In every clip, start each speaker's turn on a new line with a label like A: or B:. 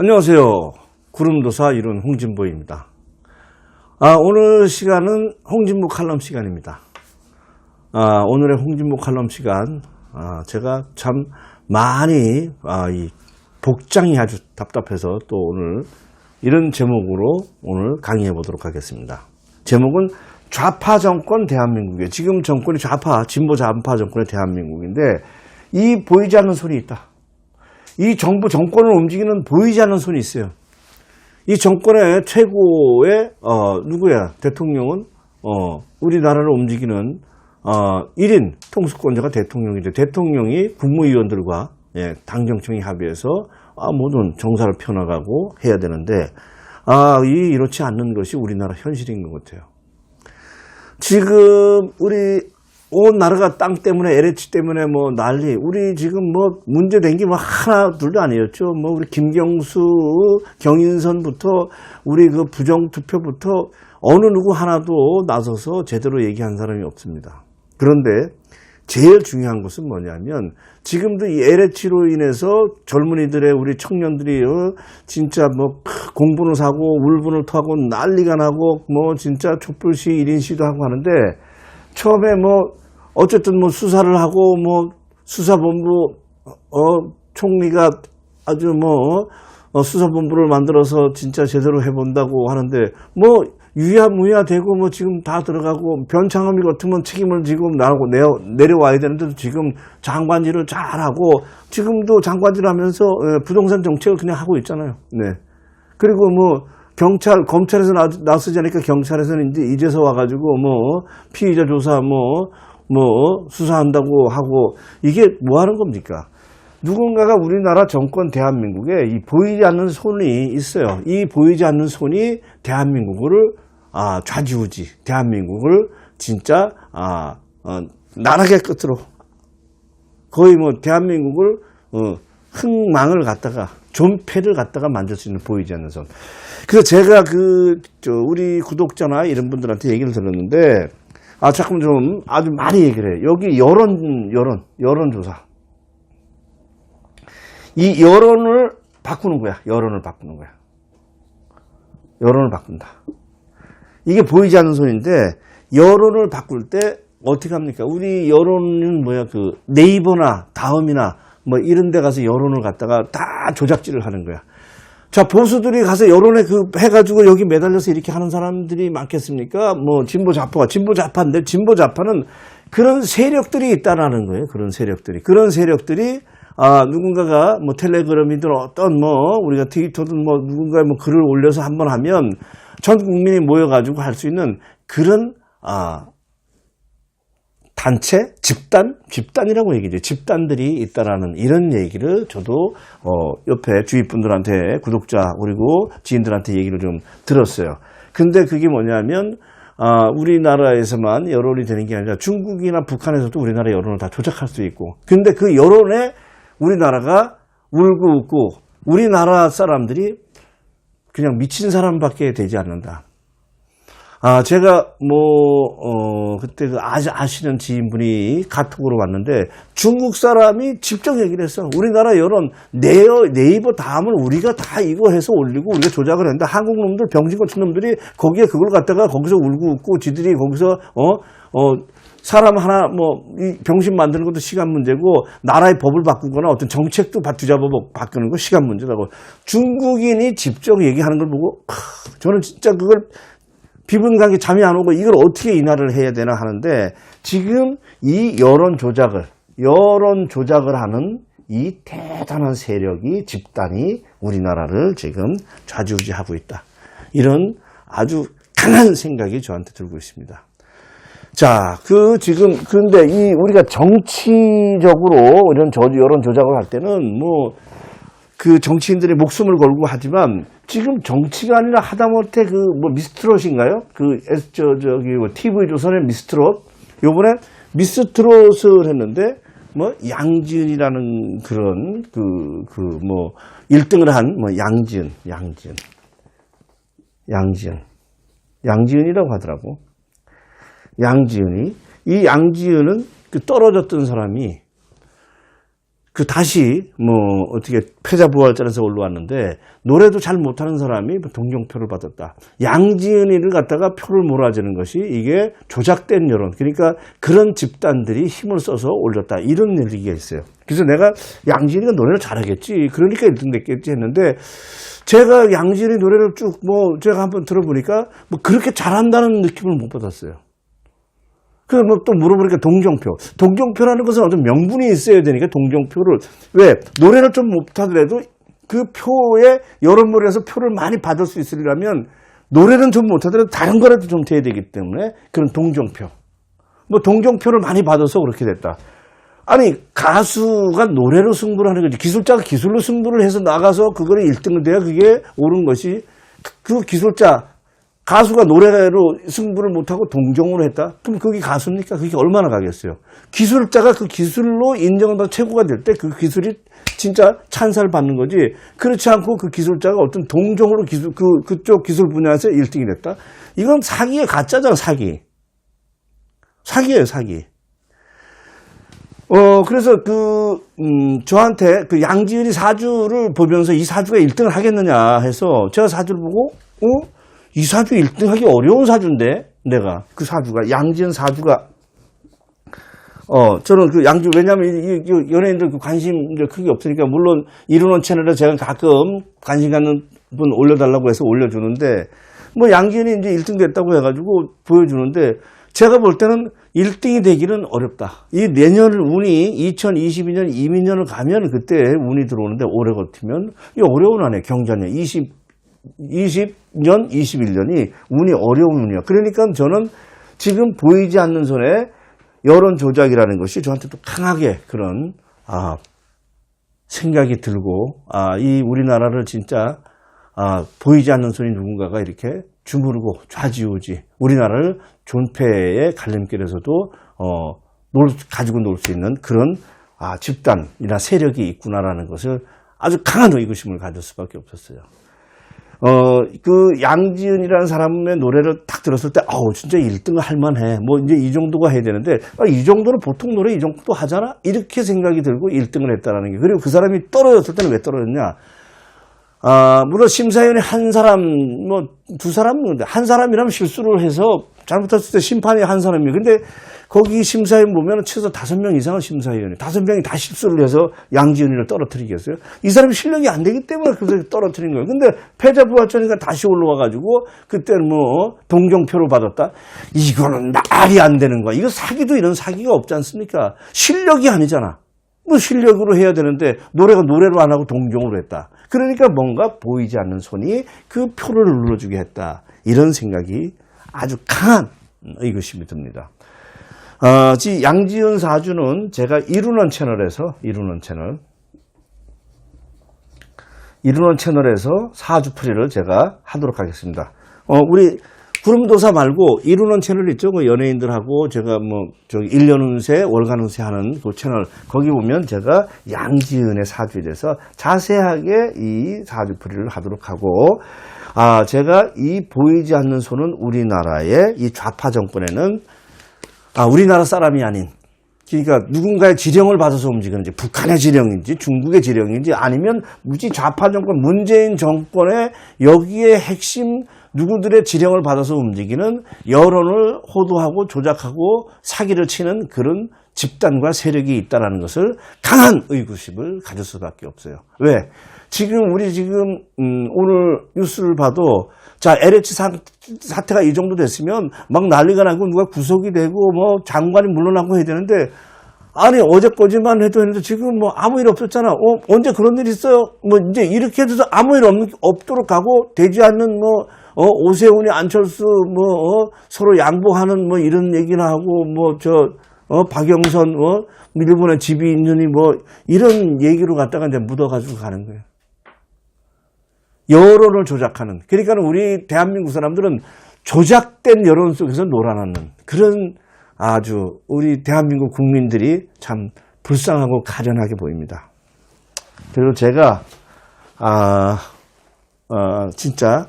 A: 안녕하세요. 구름도사 이룬 홍진보입니다. 아, 오늘 시간은 홍진보 칼럼 시간입니다. 아, 오늘의 홍진보 칼럼 시간, 아, 제가 참 많이, 아, 이 복장이 아주 답답해서 또 오늘 이런 제목으로 오늘 강의해 보도록 하겠습니다. 제목은 좌파 정권 대한민국에 지금 정권이 좌파, 진보 좌파 정권의 대한민국인데 이 보이지 않는 손이 있다. 이 정부 정권을 움직이는 보이지 않는 손이 있어요. 이 정권의 최고의 어, 누구야? 대통령은 어, 우리나라를 움직이는 어, 1인 통수권자가 대통령인데 대통령이 국무위원들과 예, 당정청이 합의해서 아, 모든 정사를 펴나가고 해야 되는데 아, 이 이렇지 않는 것이 우리나라 현실인 것 같아요. 지금 우리 온 나라가 땅 때문에 LH 때문에 뭐 난리. 우리 지금 뭐 문제된 게 뭐 하나 둘도 아니었죠. 뭐 우리 김경수 경인선부터 우리 그 부정 투표부터 어느 누구 하나도 나서서 제대로 얘기한 사람이 없습니다. 그런데 제일 중요한 것은 뭐냐면 지금도 이 LH로 인해서 젊은이들의 우리 청년들이 어, 진짜 뭐 공분을 사고 울분을 토하고 난리가 나고 뭐 진짜 촛불 시 1인 시도 하고 하는데 처음에 뭐 어쨌든 뭐 수사를 하고 뭐 수사본부 어 총리가 아주 뭐 어, 수사본부를 만들어서 진짜 제대로 해본다고 하는데 뭐 유야무야 되고 뭐 지금 다 들어가고 변창흠이 같으면 책임을 지금 내려, 내려와야 되는데 지금 장관질을 잘하고 지금도 장관질 하면서 예, 부동산 정책을 그냥 하고 있잖아요. 네. 그리고 뭐 경찰 검찰에서 나, 나서지 않으니까 경찰에서는 이제 이제서 와가지고 뭐 피의자 조사 뭐 뭐 수사한다고 하고 이게 뭐 하는 겁니까? 누군가가 우리나라 정권 대한민국에 이 보이지 않는 손이 있어요. 이 보이지 않는 손이 대한민국을 아, 좌지우지 대한민국을 진짜 아, 어, 나락의 끝으로 거의 뭐 대한민국을 어, 흥망을 갖다가 존폐를 갖다가 만들 수 있는 보이지 않는 손. 그래서 제가 그, 저, 우리 구독자나 이런 분들한테 얘기를 들었는데, 아, 자꾸 좀 아주 많이 얘기를 해요. 여기 여론, 여론, 여론 조사. 이 여론을 바꾸는 거야. 여론을 바꾸는 거야. 여론을 바꾼다. 이게 보이지 않는 손인데, 여론을 바꿀 때 어떻게 합니까? 우리 여론은 뭐야, 그 네이버나 다음이나 뭐 이런 데 가서 여론을 갖다가 다 조작질을 하는 거야. 자, 보수들이 가서 여론에 그 해가지고 여기 매달려서 이렇게 하는 사람들이 많겠습니까? 뭐, 진보 좌파가, 진보 좌파인데, 진보 좌파는 그런 세력들이 있다라는 거예요. 그런 세력들이. 그런 세력들이, 아, 누군가가 뭐 텔레그램이든 어떤 뭐, 우리가 트위터든 뭐, 누군가 뭐 글을 올려서 한번 하면 전 국민이 모여가지고 할 수 있는 그런, 아, 단체, 집단, 집단이라고 얘기죠. 집단들이 있다라는 이런 얘기를 저도 어, 옆에 주위 분들한테 구독자 그리고 지인들한테 얘기를 좀 들었어요. 근데 그게 뭐냐면 아, 우리나라에서만 여론이 되는 게 아니라 중국이나 북한에서도 우리나라 여론을 다 조작할 수 있고. 근데 그 여론에 우리나라가 울고 웃고 우리나라 사람들이 그냥 미친 사람밖에 되지 않는다. 아, 제가 뭐, 어, 그때 그 아시, 아시는 지인분이 카톡으로 왔는데 중국 사람이 직접 얘기를 했어. 우리나라 여론, 네이버, 네이버 다음을 우리가 다 이거 해서 올리고 우리가 조작을 했는데 한국 놈들, 병신 같은 놈들이 거기에 그걸 갖다가 거기서 울고 웃고 지들이 거기서, 어, 어, 사람 하나 뭐이 병신 만드는 것도 시간 문제고 나라의 법을 바꾸거나 어떤 정책도 뒤잡아 바꾸는 거 시간 문제라고 중국인이 직접 얘기하는 걸 보고 크, 저는 진짜 그걸 비분간게 잠이 안 오고 이걸 어떻게 인하를 해야 되나 하는데 지금 이 여론 조작을 여론 조작을 하는 이 대단한 세력이 집단이 우리나라를 지금 좌지우지하고 있다. 이런 아주 강한 생각이 저한테 들고 있습니다. 자, 그 지금 그런데 이 우리가 정치적으로 이런 저 여론 조작을 할 때는 뭐 그 정치인들의 목숨을 걸고 하지만 지금 정치가 아니라 하다못해 그 뭐 미스트롯인가요? 그 저 저기 뭐 TV 조선의 미스트롯 요번에 미스트롯을 했는데 뭐 양지은이라는 그런 그 그 뭐 1등을 한 뭐 양지은 양지은 양지은 양지은이라고 하더라고. 양지은이 이 양지은은 그 떨어졌던 사람이 그 다시 뭐 어떻게 패자부활전에서 올라왔는데 노래도 잘 못하는 사람이 동정표를 받았다. 양지은이를 갖다가 표를 몰아주는 것이 이게 조작된 여론. 그러니까 그런 집단들이 힘을 써서 올렸다. 이런 얘기가 있어요. 그래서 내가 양지은이가 노래를 잘하겠지. 그러니까 1등 됐겠지 했는데 제가 양지은이 노래를 쭉 뭐 제가 한번 들어보니까 뭐 그렇게 잘한다는 느낌을 못 받았어요. 그래서 뭐또 물어보니까 동정표. 동정표라는 것은 어떤 명분이 있어야 되니까 동정표를 왜 노래를 좀 못하더라도 그 표에 여론몰에서 표를 많이 받을 수 있으려면 노래는 좀 못하더라도 다른 거라도 좀 돼야 되기 때문에 그런 동정표. 뭐 동정표를 많이 받아서 그렇게 됐다. 아니 가수가 노래로 승부를 하는 거지 기술자가 기술로 승부를 해서 나가서 그거를 1등을 돼야 그게 옳은 것이 그- 그 기술자 가수가 노래로 승부를 못하고 동정으로 했다? 그럼 그게 가수입니까? 그게 얼마나 가겠어요? 기술자가 그 기술로 인정받아 최고가 될 때 그 기술이 진짜 찬사를 받는 거지. 그렇지 않고 그 기술자가 어떤 동정으로 기술, 그, 그쪽 기술 분야에서 1등이 됐다? 이건 사기의 가짜잖아, 사기. 사기예요, 사기. 어, 그래서 그, 음, 저한테 그 양지은이 사주를 보면서 이 사주가 1등을 하겠느냐 해서 제가 사주를 보고, 어? 이 사주 1등 하기 어려운 사주인데, 내가. 그 사주가, 양지은 사주가. 어, 저는 그 양지, 왜냐면 이, 이 연예인들 그 관심들 크게 없으니까, 물론 이루는 채널에 제가 가끔 관심 갖는 분 올려달라고 해서 올려주는데, 뭐 양지은이 이제 1등 됐다고 해가지고 보여주는데, 제가 볼 때는 1등이 되기는 어렵다. 이 내년을 운이 2022년, 이민년을 가면 그때 운이 들어오는데 오래 버티면 이 어려운 한 해, 경자년 20, 20년, 21년이 운이 어려운 운이야. 그러니까 저는 지금 보이지 않는 손에 여론 조작이라는 것이 저한테 또 강하게 그런 아, 생각이 들고 아, 이 우리나라를 진짜 아, 보이지 않는 손이 누군가가 이렇게 주무르고 좌지우지 우리나라를 존폐의 갈림길에서도 어, 놀, 가지고 놀 수 있는 그런 아, 집단이나 세력이 있구나라는 것을 아주 강한 의구심을 가질 수밖에 없었어요. 어, 그 양지은이라는 사람의 노래를 딱 들었을 때, 아우, 진짜 1등을 할 만해. 뭐, 이제 이 정도가 해야 되는데, 아, 이 정도는 보통 노래 이 정도 하잖아? 이렇게 생각이 들고 1등을 했다라는 게. 그리고 그 사람이 떨어졌을 때는 왜 떨어졌냐? 아, 물론 심사위원이 한 사람, 뭐, 두 사람, 한 사람이라면 실수를 해서 잘못했을 때 심판이 한 사람이에요. 근데 거기 심사위원 보면 최소 다섯 명 이상은 심사위원이 다섯 명이 다 실수를 해서 양지은이를 떨어뜨리겠어요? 이 사람이 실력이 안 되기 때문에 그걸 떨어뜨린 거예요. 근데 패자부활전이가 다시 올라와가지고 그때는 뭐 동정표를 받았다? 이거는 말이 안 되는 거야. 이거 사기도 이런 사기가 없지 않습니까? 실력이 아니잖아. 뭐 실력으로 해야 되는데 노래가 노래로 안 하고 동정으로 했다. 그러니까 뭔가 보이지 않는 손이 그 표를 눌러주게 했다. 이런 생각이 아주 강한 의구심이 듭니다. 어, 지 양지은 사주는 제가 이루는 채널에서 이루는 채널 이루는 채널에서 사주풀이를 제가 하도록 하겠습니다. 어, 우리 구름도사 말고 이루는 채널 있죠? 그 연예인들하고 제가 뭐, 저기 1년 운세, 월간 운세 하는 그 채널, 거기 보면 제가 양지은의 사주에 대해서 자세하게 이 사주풀이를 하도록 하고, 아, 제가 이 보이지 않는 손은 우리나라의 이 좌파 정권에는 아, 우리나라 사람이 아닌 그러니까 누군가의 지령을 받아서 움직이는지 북한의 지령인지 중국의 지령인지 아니면 무지 좌파 정권 문재인 정권의 여기에 핵심 누구들의 지령을 받아서 움직이는 여론을 호도하고 조작하고 사기를 치는 그런 집단과 세력이 있다는 것을 강한 의구심을 가질 수밖에 없어요. 왜? 지금 우리 지금 음, 오늘 뉴스를 봐도 자 LH 사, 사태가 이 정도 됐으면 막 난리가 나고 누가 구속이 되고 뭐 장관이 물러나고 해야 되는데 아니 어제까지만 해도 했는데 지금 뭐 아무 일 없었잖아. 어, 언제 그런 일 있어요? 뭐 이제 이렇게 해도 아무 일 없, 없도록 하고 되지 않는 뭐 어, 오세훈이 안철수 뭐 어, 서로 양보하는 뭐 이런 얘기나 하고 뭐저 어, 박영선 어, 일본에 집이 있느니 뭐 이런 얘기로 갖다가 이제 묻어가지고 가는 거예요. 여론을 조작하는. 그러니까 우리 대한민국 사람들은 조작된 여론 속에서 놀아나는 그런 아주 우리 대한민국 국민들이 참 불쌍하고 가련하게 보입니다. 그리고 제가 아, 어, 진짜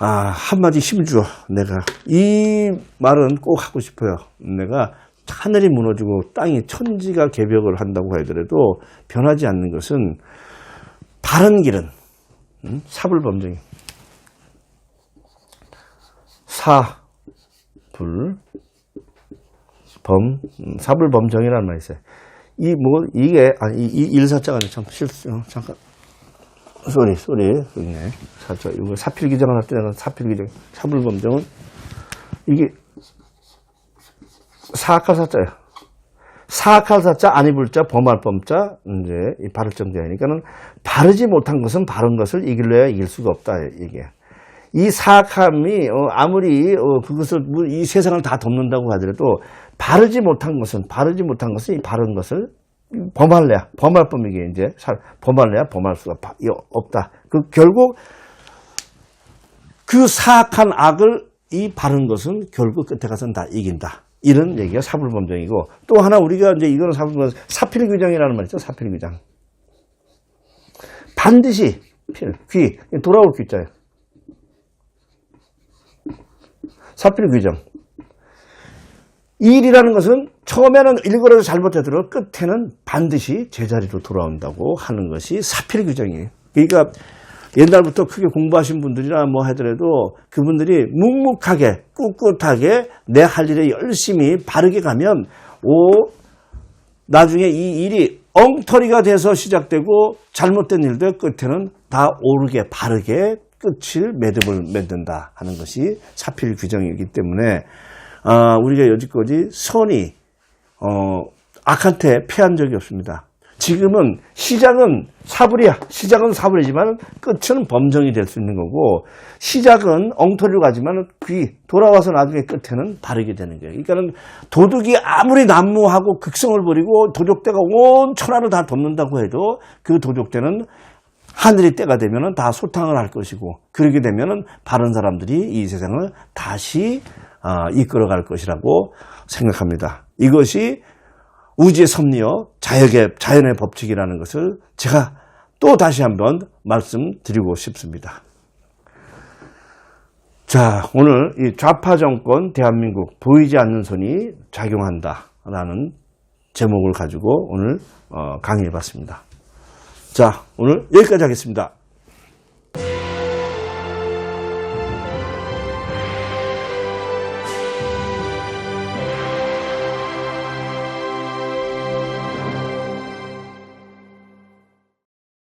A: 아, 한마디 힘주어 내가 이 말은 꼭 하고 싶어요. 내가 하늘이 무너지고 땅이 천지가 개벽을 한다고 하더라도 변하지 않는 것은 바른 길은 음? 사불범정이 사불 범 음, 사불범정이라는 말이 있어요. 이 뭐 이게 아니 이, 이 일사자가 참 실수 어, 잠깐 쏘리 쏘리 있네 사자 이거 사필기정을 할 때는 사필기정 사불범정은 이게 사악할 사자예요. 사악할 사자, 아니 불자, 범할 범자, 이제 이 바를 정자이니까는 바르지 못한 것은 바른 것을 이길래야 이길 수가 없다 이게. 이 사악함이 어, 아무리 어, 그것을 뭐이 세상을 다 덮는다고 하더라도 바르지 못한 것은 바르지 못한 것은 이 바른 것을 범할래야 범할 범이게 이제 살- 범할래야 범할 수가 없다. 그 결국 그 사악한 악을 이 바른 것은 결국 끝에 가서는 다 이긴다. 이런 얘기가 사불범정이고 또 하나 우리가 이제 이거는 사불범 사필 규정이라는 말 있죠. 사필 규정. 반드시 필, 귀, 돌아올 귀자예요. 사필 규정. 일이라는 것은 처음에는 일거라도 잘못되도록 끝에는 반드시 제자리로 돌아온다고 하는 것이 사필 규정이에요. 그러니까 옛날부터 크게 공부하신 분들이나 뭐 하더라도 그분들이 묵묵하게 꿋꿋하게 내 할 일에 열심히 바르게 가면 오 나중에 이 일이 엉터리가 돼서 시작되고 잘못된 일들 끝에는 다 오르게 바르게 끝을 매듭을 맺는다 하는 것이 사필 규정이기 때문에 아, 우리가 여지까지 선이 어, 악한테 패한 적이 없습니다. 지금은 시작은 사불이야. 시작은 사불이지만 끝은 범정이 될 수 있는 거고 시작은 엉터리로 가지만 귀 돌아와서 나중에 끝에는 바르게 되는 거예요. 그러니까는 도둑이 아무리 난무하고 극성을 부리고 도적대가 온 천하를 다 덮는다고 해도 그 도적대는 하늘이 때가 되면은 다 소탕을 할 것이고 그렇게 되면은 바른 사람들이 이 세상을 다시 아, 이끌어갈 것이라고 생각합니다. 이것이 우주의 섭리여 자연의, 자연의 법칙이라는 것을 제가 또 다시 한번 말씀드리고 싶습니다. 자, 오늘 이 좌파 정권 대한민국 보이지 않는 손이 작용한다라는 제목을 가지고 오늘 어, 강의해 봤습니다. 자, 오늘 여기까지 하겠습니다.